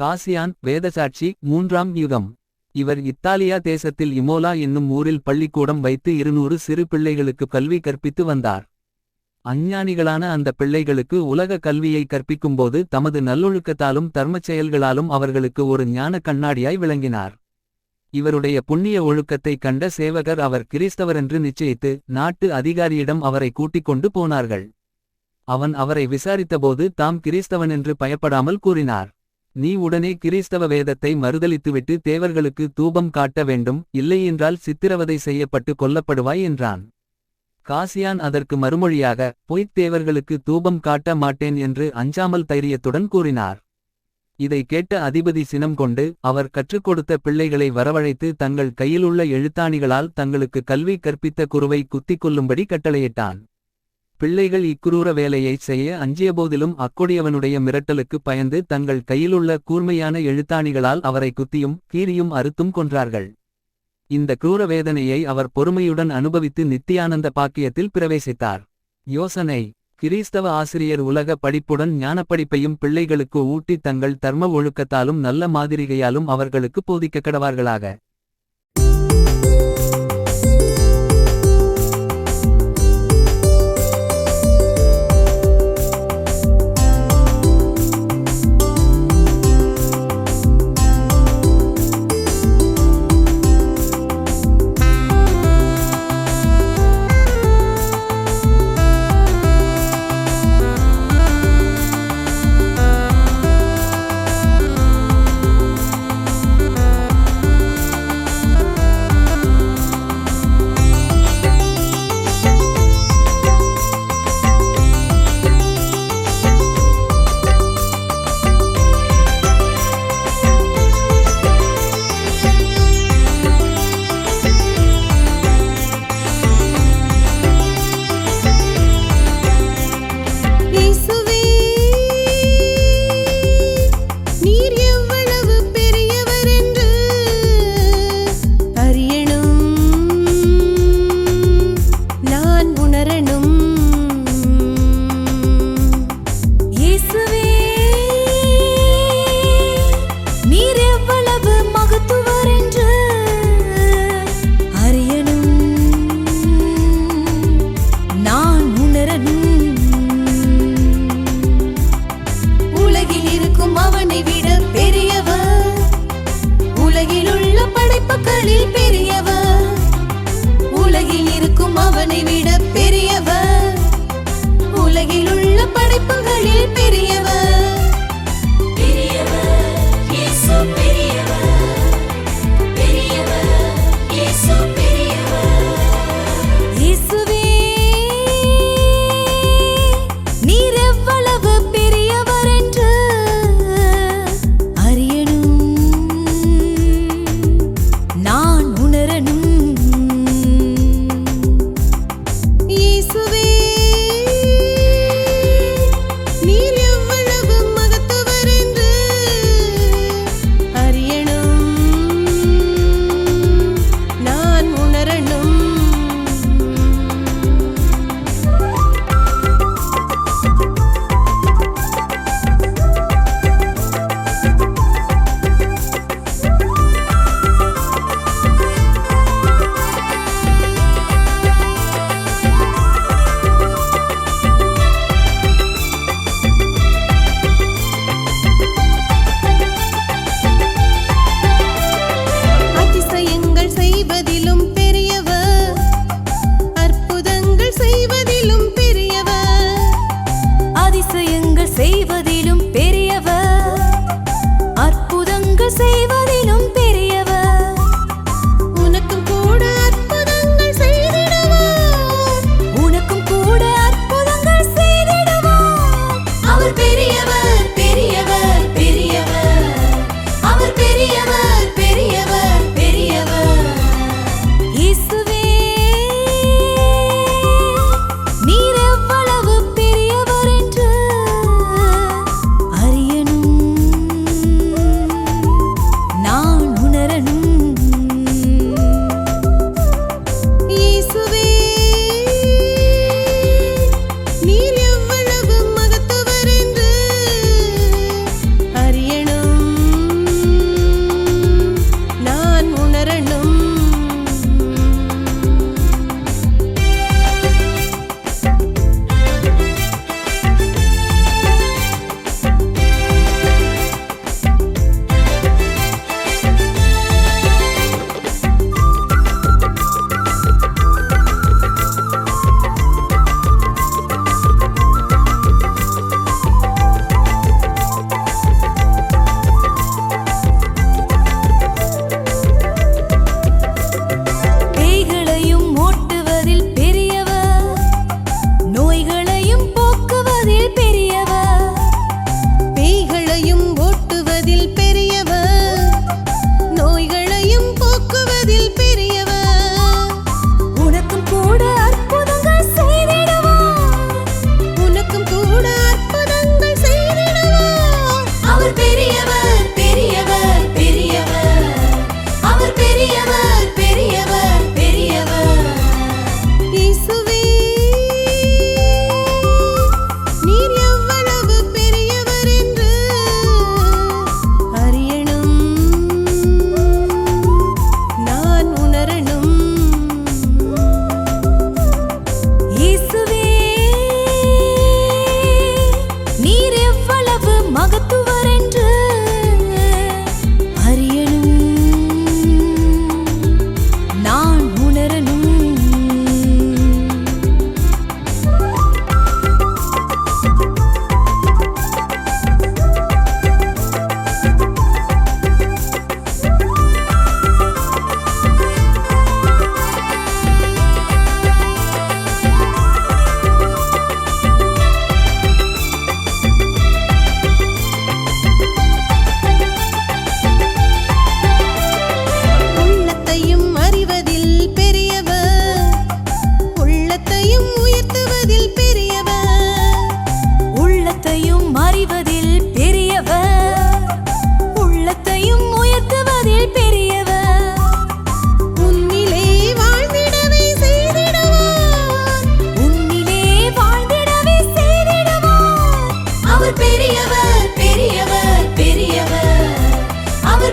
காசியான் வேதசாட்சி மூன்றாம் யுகம். இவர் இத்தாலியா தேசத்தில் இமோலா என்னும் ஊரில் பள்ளிக்கூடம் வைத்து இருநூறு சிறு பிள்ளைகளுக்கு கல்வி கற்பித்து வந்தார். அஞ்ஞானிகளான அந்த பிள்ளைகளுக்கு உலக கல்வியை கற்பிக்கும்போது தமது நல்லொழுக்கத்தாலும் தர்மச் செயல்களாலும் அவர்களுக்கு ஒரு ஞான கண்ணாடியாய் விளங்கினார். இவருடைய புண்ணிய ஒழுக்கத்தை கண்ட சேவகர் அவர் கிறிஸ்தவரென்று நிச்சயித்து நாட்டு அதிகாரியிடம் அவரை கூட்டிக் கொண்டு போனார்கள். அவன் அவரை விசாரித்தபோது தாம் கிறிஸ்தவன் என்று பயப்படாமல் கூறினார். நீ உடனே கிறிஸ்தவ வேதத்தை மறுதலித்துவிட்டு தேவர்களுக்கு தூபம் காட்ட வேண்டும் இல்லையென்றால் சித்திரவதை செய்யப்பட்டு கொல்லப்படுவாய் என்றான். காசியான் அதற்கு மறுமொழியாக பொய்த் தேவர்களுக்கு தூபம் காட்ட மாட்டேன் என்று அஞ்சாமல் தைரியத்துடன் கூறினார். இதை கேட்ட அதிபதி சினம் கொண்டு அவர் கற்றுக் கொடுத்த பிள்ளைகளை வரவழைத்து தங்கள் கையிலுள்ள எழுத்தாணிகளால் தங்களுக்கு கல்வி கற்பித்த குருவை குத்திக் கொள்ளும்படி கட்டளையிட்டான். பிள்ளைகள் இக்குரூர வேலையைச் செய்ய அஞ்சியபோதிலும் அக்கொடியவனுடைய மிரட்டலுக்கு பயந்து தங்கள் கையிலுள்ள கூர்மையான எழுத்தாணிகளால் அவரை குத்தியும் கீறியும் அறுத்தும் கொன்றார்கள். இந்த क्रूர வேதனையை அவர் பொறுமையுடன் அனுபவித்து நித்தியானந்த பாக்கியத்தில் பிரவேசித்தார். யோசனை கிறிஸ்தவ ஆசிரியர் உலக படிப்புடன் ஞானப்படிப்பையும் பிள்ளைகளுக்கு ஊட்டி தங்கள் தர்ம ஒழுக்கத்தாலும் நல்ல மாதிரிகையாலும் அவர்களுக்கு போதிக்க கடவார்களாக.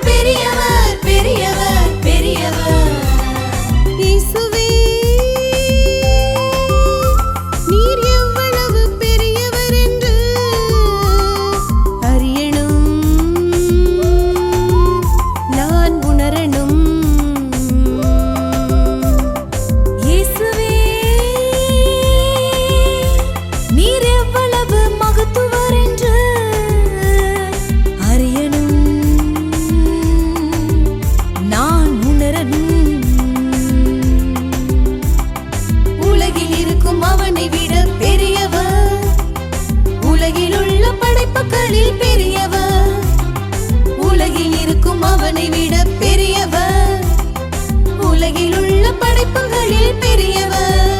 பெரியவர் பெரியவர். எல்லாம் அவனை விட பெரியவர். உலகில் உள்ள படைப்புகளில் பெரியவர்.